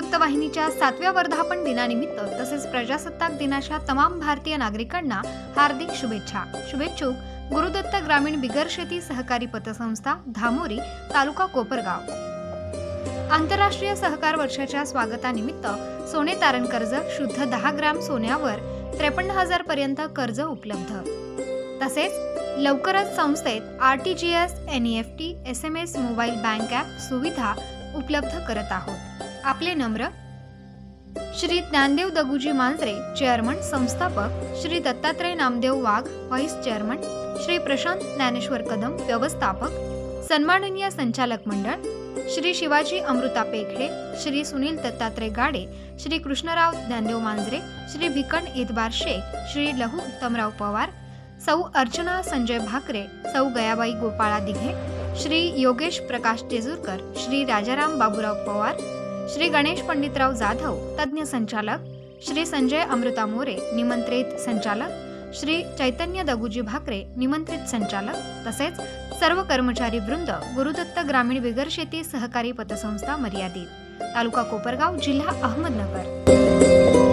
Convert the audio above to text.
वृत्तवाहिनीच्या सातव्या वर्धापन दिनानिमित्त तसेच प्रजासत्ताक दिनाच्या तमाम भारतीय नागरिकांना हार्दिक शुभेच्छा. शुभेच्छुक गुरुदत्त ग्रामीण बिगर शेती सहकारी पतसंस्था धामोरी तालुका कोपरगाव. आंतरराष्ट्रीय सहकार वर्षाच्या स्वागतानिमित्त सोने तारण कर्ज शुद्ध दहा ग्राम सोन्यावर त्रेपन्न हजार पर्यंत कर्ज उपलब्ध. तसेच लवकरच संस्थेत R T G S N E F T S M S mobile bank app सुविधा उपलब्ध करत आहोत. आपले नम्र श्री ज्ञानदेव दगुजी मांजरे चेअरमन संस्थापक श्री दत्तात्रय नामदेव वाघ व्हाईस चेअरमन श्री प्रशांत ज्ञानेश्वर कदम व्यवस्थापक सन्माननीय संचालक मंडळ श्री शिवाजी अमृता पेखडे श्री सुनील दत्तात्रय गाडे श्री कृष्णराव ज्ञानदेव मांजरे श्री भिकण इतबार शेख श्री लहू उत्तमराव पवार सौ अर्चना संजय भाकरे सौ गयाबाई गोपाळा दिघे श्री योगेश प्रकाश जेजूरकर श्री राजाराम बाबूराव पवार श्री गणेश पंडितराव जाधव तज्ज्ञ संचालक श्री संजय अमृता मोरे निमंत्रित संचालक श्री चैतन्य दगुजी भाकरे निमंत्रित संचालक तसेच सर्व कर्मचारी वृंद गुरुदत्त ग्रामीण बिगर शेती सहकारी पतसंस्था मर्यादित तालुका कोपरगाव जिल्हा अहमदनगर.